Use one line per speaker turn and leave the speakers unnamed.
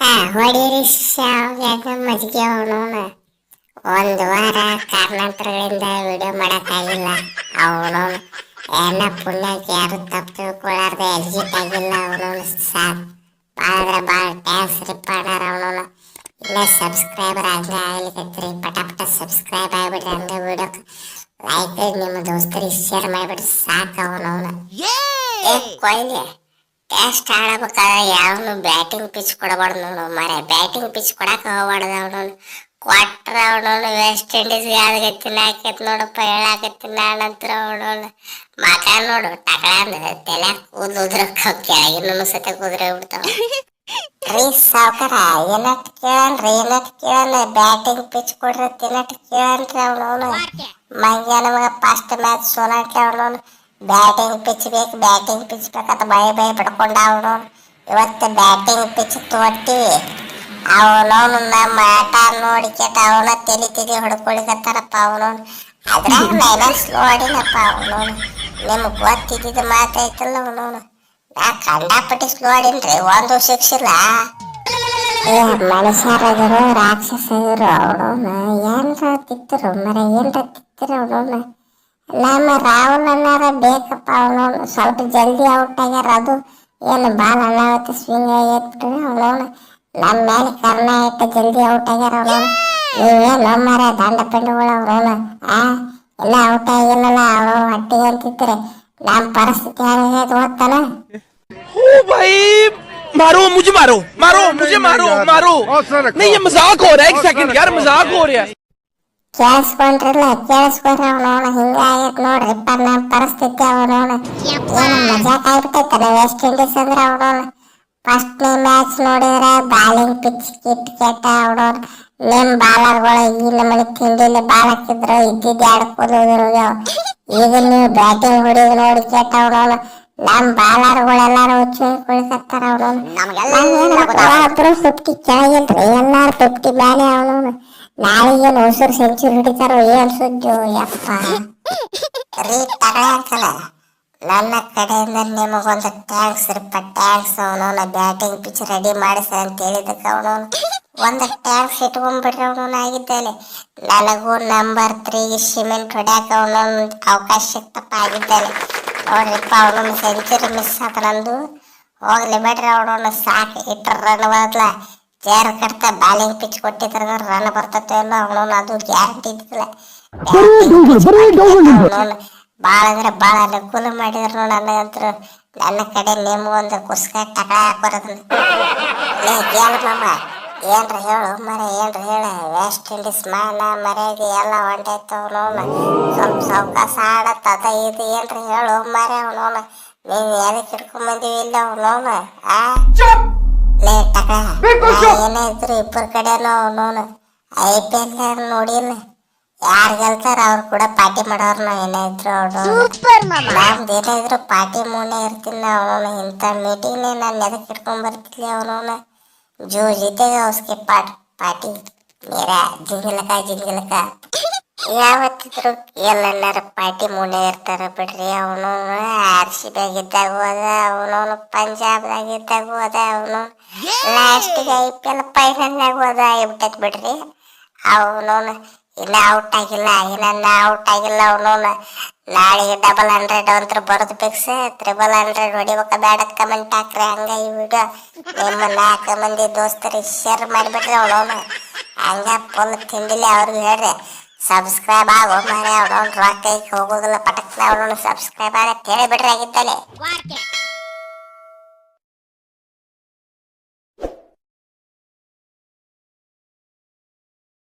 ಹಾ ಹೊಡೀರಿ ಶಾವ್ಯಾಗ ಮಜ್ಜಿಗೆ ಅವನವನ ಒಂದು ವಾರ ಕಾರಣಾಂತರಗಳಿಂದ ವಿಡಿಯೋ ಮಾಡೋಕ್ಕಾಗಿಲ್ಲ ಅವನವನು ಎಲ್ಲ ಪುಣ್ಯಕ್ಕೆ ಯಾರು ತಪ್ಪು ತಿಳ್ಕೊಳ್ಳಾರ್ದೆ ಎಲ್ಜಿಟ್ ಆಗಿಲ್ಲ ಅವನವನು ಸಾಕ್ ಭಾಳ ಭಾಳ ಟ್ಯಾಂಕ್ಸ್ ರೀ ಪಾಡಾರ ಅವನವನು ಇಲ್ಲ ಸಬ್ಸ್ಕ್ರೈಬರ್ ಹಂಗೆ ಆಗ್ಲಿಕತ್ರಿ ಪಟ ಪಟ ಸಬ್ಸ್ಕ್ರೈಬ್ ಆಗ್ಬಿಡ್ರಿ ಹಂಗೆ ವಿಡಿಯೋಕ್ಕೆ ಲೈಕ್ ನಿಮ್ಮ ದೋಸ್ತರಿಗೆ ಶೇರ್ ಮಾಡಿಬಿಡ್ರಿ ಸಾಕು ಅವನವನು ಏ ಕೊಯ್ಲಿ ಟೆಸ್ಟ್ ಆಡಬೇಕಾದ್ರೆ ಯಾವನು ಬ್ಯಾಟಿಂಗ್ ಪಿಚ್ ಕೊಡಬಾರ್ದು ನೋಡು ಮರೆ ಬ್ಯಾಟಿಂಗ್ ಪಿಚ್ ಕೊಡಕ್ಕೆ ಹೋಗ್ಬಾರ್ದು ಅವನು ಕೊಟ್ರ ಅವನವನು ವೆಸ್ಟ್ ಇಂಡೀಸ್ ಯಾವ್ದಾಗೈತಿ ಹಾಕೈತಿ ನೋಡಪ್ಪ ಹೇಳಾಕತ್ತಿ ನಾನಂತರ ಅವನವನು ಮಕ ನೋಡು. ಟಕಳ ಅಂದ್ರೆ ತಲೆ ಕೂದಲು ಕೆಳಗಿನ ಸತೆ ಕುದುರೆ ಬಿಡ್ತಾವ. ರೀ ಸಾವುಕಾರ ಏನಟ್ ಕೇಳನ್ರಿ ಏನಟ್ ಕೇಳನ್ ಬ್ಯಾಟಿಂಗ್ ಪಿಚ್ ಕೊಡ್ರಿ ತಿನ್ನಟ್ ಕೇಳನ್ರಿ ಅವನವನು ಮಂಗ್ಯ ಫಸ್ಟ್ ಮ್ಯಾಚ್ ಸೋಲಾಕೆ ಅವನವನು ಬ್ಯಾಟಿಂಗ್ ಪಿಚ್ ಬೇಕು, ಬ್ಯಾಟಿಂಗ್ ಪಿಚ್ ಬೇಕಂತ ಭಯ ಭಯ ಪಡ್ಕೊಂಡ ಅವನು. ಇವತ್ತು ಬ್ಯಾಟಿಂಗ್ ಪಿಚ್ ತೋಟಿವಿ ಅವನವನು ನಮ್ಮ ಆಟ ನೋಡಿಕೆಟ ಅವನ ತಲೆ ತಲೆ ಹೊಡ್ಕೊಳಿಕತ್ತಾರಪ್ಪ ಅವನವನು ಅದ್ರಾಗ ಮೈನಸ್ ನೋಡಿನಪ್ಪ ಅವನವನು ನಿಮ್ಗೆ ಗೊತ್ತಿದ್ದಿದ್ದು ಮಾತೈತಲ್ಲ ಅವನವನು ನಾ ಕಂಡಾಪಟ್ಟಿ ಸ್ಲೋ ಆಡಿನ್ರಿ ಒಂದು ಶಿಕ್ಷಿಲ್ಲ ಏ ಮನುಷ್ಯರಾದರು ರಾಕ್ಷಸರು ಅವನವನ ಏನ್ರ ತಿತ್ತರು ಮರ, ಏನ್ರ ತಿತ್ತರು ಅವನವನ ನಮ್ಮ ರಾಹುಲ್ ಅನ್ನಾರ ಬೇಕಪ್ಪ ಅವನವನು ಸ್ವಲ್ಪ ಜಲ್ದಿ ಔಟ್ ಆಗ್ಯಾರ ಅದು ಏನು ಬಾಲ್ ಅನ್ನಾವತ್ತು ಸ್ವಿಂಗ್ ಆಗೈತ್ಬಿಟ್ರಿ ಅವನವನು ನಮ್ಮ ಮೇಲೆ ಕರ್ಣ ಇಟ್ಟು ಜಲ್ದಿ ಔಟ್ ಆಗ್ಯಾರ ಅವನವನು ನೀವೇನು ಮರ ದಂಡ ಪಿಂಡುಗಳು ಅವನವನು ಆ ಎಲ್ಲ ಔಟ್ ಆಗಿಲ್ಲಲ್ಲ ಅವನು ಹೊಟ್ಟಿಗೆ ಅಂತಿದ್ರೆ ನಮ್ಮ ಪರಿಸ್ಥಿತಿ ಹೇಗಾಗೈತೆ ಗೊತ್ತಾನ
ओ भाई मारो मुझे मारो मारो मुझे मारो मारो नहीं ये मजाक हो रहा है एक सेकंड यार मजाक हो रहा है
ಕೇಳಿಸ್ಕೊಂಡ್ರಿಲ್ಲ ಕೇಳಿಸ್ಕೊಂಡ್ರೆ ಅವನವನ ಹಿಂಗಾಗೈತೆ ನೋಡ್ರಿಪ್ಪ ನಮ್ಮ ಪರಿಸ್ಥಿತಿ ಅವನವನ ಏನು ಮಜಾಕ್ ಆಗ್ಬಿಟ್ಟೈತಲ್ಲ ವೆಸ್ಟ್ ಇಂಡೀಸ್ ಅಂದ್ರೆ ಅವನವನ ಫಸ್ಟ್ನೇ ಮ್ಯಾಚ್ ನೋಡಿದ್ರೆ ಬಾಲಿಂಗ್ ಪಿಚ್ ಕಿಟ್ ಕೆಟ್ಟ ಅವನವನ ನಿಮ್ ಬಾಲರ್ಗಳು ಈ ನಮಗೆ ತಿಂಡಿಲಿ ಬಾಲ್ ಹಾಕಿದ್ರು ಇದ್ದಿದ್ದು ಎರಡು ಕೂದಲು ಈಗ ನೀವು ಬ್ಯಾಟಿಂಗ್ ಹೊಡಿಯೋದು ನೋಡಿ ಕೆಟ್ಟ ಅವನವನ ನಮ್ ಬಾಲರ್ಗಳೆಲ್ಲಾರು ಹುಚ್ಚು ಕುಳಿಕತ್ತಾರ ಅವನವನು ಫಿಫ್ಟಿ ಕೆಳಗಿಲ್ರಿ ಎಲ್ಲಾರು ಫಿಫ್ಟಿ ಬ್ಯಾನೆ ಅವನವನು ನಾಳೆಗೇನು ಹೊಸರು ಸೆಂಚುರಿ ಹಿಡಿತಾರೋ ಏನ್ ಸುದ್ದು, ಯಪ್ಪ. ರೀ ತಗಳೆ ಅಂಕಲ. ನನ್ನ ಕಡೆಯಿಂದ ನಿಮಗೊಂದು ಟ್ಯಾಂಕ್ಸ್ ರೀಪ್ಪ ಟ್ಯಾಂಕ್ಸ್ ಅವನವನ ಬ್ಯಾಟಿಂಗ್ ಪಿಚ್ ರೆಡಿ ಮಾಡಿಸ ಅಂತ ಹೇಳಿದಕ್ಕೆ ಅವನವನು ಒಂದು ಟ್ಯಾಂಕ್ಸ್ ಇಟ್ಕೊಂಡ್ಬಿಟ್ರೆ ಅವನವನು ಆಗಿದ್ದಾನೆ. ನನಗೂ ನಂಬರ್ ತ್ರೀಗೆ ಸಿಮೆಂಟ್ ಹೊಡ್ಯಾಕ ಅವನೊಂದು ಅವಕಾಶ ಸಿಕ್ತಪ್ಪ, ಆಗಿದ್ದಾನೆ. ನೋಡ್ರಿಪ್ಪ ಅವನೊಂದು ಸೆಂಚುರಿ ಮಿಸ್ ಆತ ನಂದು. ಹೋಗ್ಲಿ ಬಿಡ್ರಿ, ಅವನವನು ಸಾಕು. ಇಟ್ಟರ ರನ್ ಬದಲ ಚೇರ್ ಕಟ್ತ ಬಾಲಿಂಗ್ ಪಿಚ್ ಕೊಟ್ಟಿದ್ರ ರನ್ ಬರ್ತತ್ತೋ ಇಲ್ಲ ಅವನವನು ಅದು ಗ್ಯಾರಂಟಿ ಇದ್ದಿಲ್ಲ ಭಾಳ ಅಂದ್ರೆ ಭಾಳ ಅನುಕೂಲ ಮಾಡಿದ್ರು ನನಗಂತೂ ನನ್ನ ಕಡೆ ನಿಮ್ಮ ಒಂದು ಕುಸ್ಕ ಟಕಳ ಹಾಕೋರದನ್ನ. ಏ ಕೇಳ ಮಾಮ ಏನ್ರ ಹೇಳು ಮರ ಏನ್ರ ಹೇಳ. ವೆಸ್ಟ್ ಇಂಡೀಸ್ ಮಾನ ಮರ್ಯಾದೆ ಎಲ್ಲ ಹೊಂಟೈತೆ ಅವನವನು ಸ್ವಲ್ಪ ಸಾವಕಾಶ ಆಡತ್ತದ ಇದು ಏನ್ರ ಹೇಳು ಮರ ಅವನವನು ನೀನು ಎದಕ್ಕೆ ಕಿಡ್ಕೊಂಡ್ ಬಂದೀವಿ ಇಲ್ಲ ಅವನವನು ಆ? ಏನೇ ಇದ್ರು ಇಬ್ಬರ ಕಡೆನೂ ಅವನು ಐ ಪಿ ಎಲ್ ನೋಡಿಲ್ಲ. ಯಾರು ಗೆಲ್ತಾರ ಅವ್ರು ಕೂಡ ಪಾರ್ಟಿ ಮಾಡೋರು ನಾವು ಏನೇ ಇದ್ರು ಅವನು ನಮ್ದು ಏನಾದ್ರು ಇದ್ರು ಪಾರ್ಟಿ ಮೂನೆ ಇರ್ತೀನಿ ಅವನು ಇಂಥ ಮೀಟಿಂಗ್ನೇ ನಾನು ಎದಕ್ಕೆ ಇಟ್ಕೊಂಡ್ ಬರ್ತಿದ್ಲಿ ಅವನು ಜೋ ಜೊತೆಗೆ ಅವ್ಸ್ಕೆ ಪಾಟ್ ಪಾರ್ಟಿ. ಮೇರಾ ಜಿಂಗಿಲಕ ಜಿಂಗಿಲಕ. ಯಾವತ್ತಿದ್ರು ಎಲ್ಲೆಲ್ಲಾರ ಪಾರ್ಟಿ ಮೂನೆ ಇರ್ತಾರ ಬಿಡ್ರಿ. ಅವನು ಆರ್ ಸಿ ಬ್ಯಾಗಿದ್ದಾಗ ಹೋದ ಅವನವನು ಪಂಜಾಬ್ದಾಗ ಇದ್ದಾಗ ಹೋದ ಅವನು ಲಾಸ್ಟಿಗೆ ಐ ಪಿ ಎಲ್ ಫೈನಲ್ನಾಗ ಹೋದ ಬಿಡ್ರಿ. ಅವನವನು ಇನ್ನ ಔಟ್ ಆಗಿಲ್ಲ, ಇನ್ನ ಔಟ್ ಆಗಿಲ್ಲ ಅವನವನು ನಾಳೆಗೆ ಡಬಲ್ ಹಂಡ್ರೆಡ್ ಅಂತ ಬರೋದು ಫಿಕ್ಸ್ ತ್ರಿಬಲ್ ಹಂಡ್ರೆಡ್ ಹೊಡಿಬೇಕ ಬೇಡ ಕಮೆಂಟ್ ಹಾಕ್ರಿ. ಹಂಗ ಈ ವಿಡಿಯೋ ನಿಮ್ಮ ನಾಲ್ಕು ಮಂದಿ ದೋಸ್ತರಿಗೆ ಶೇರ್ ಮಾಡಿಬಿಟ್ರಿ ಅವನವನು ಹಂಗ ಫುಲ್ ತಿಂದಿಲ್ಲ ಅವ್ರಿಗೆ ಹೇಳ್ರಿ. ಸಬ್ಸ್ಕ್ರೈಬ್ ಆಗೋ ಮನೆ ಅವನವನು ರೊಕ್ಕ ಹೋಗೋದಿಲ್ಲ. ಪಟಕ್ನ ಅವನವನು ಸಬ್ಸ್ಕ್ರೈಬ್ ಆಗತ್ತೆ ಹೇಳಿಬಿಡ್ರಿ ಆಗಿದ್ದಾನೆ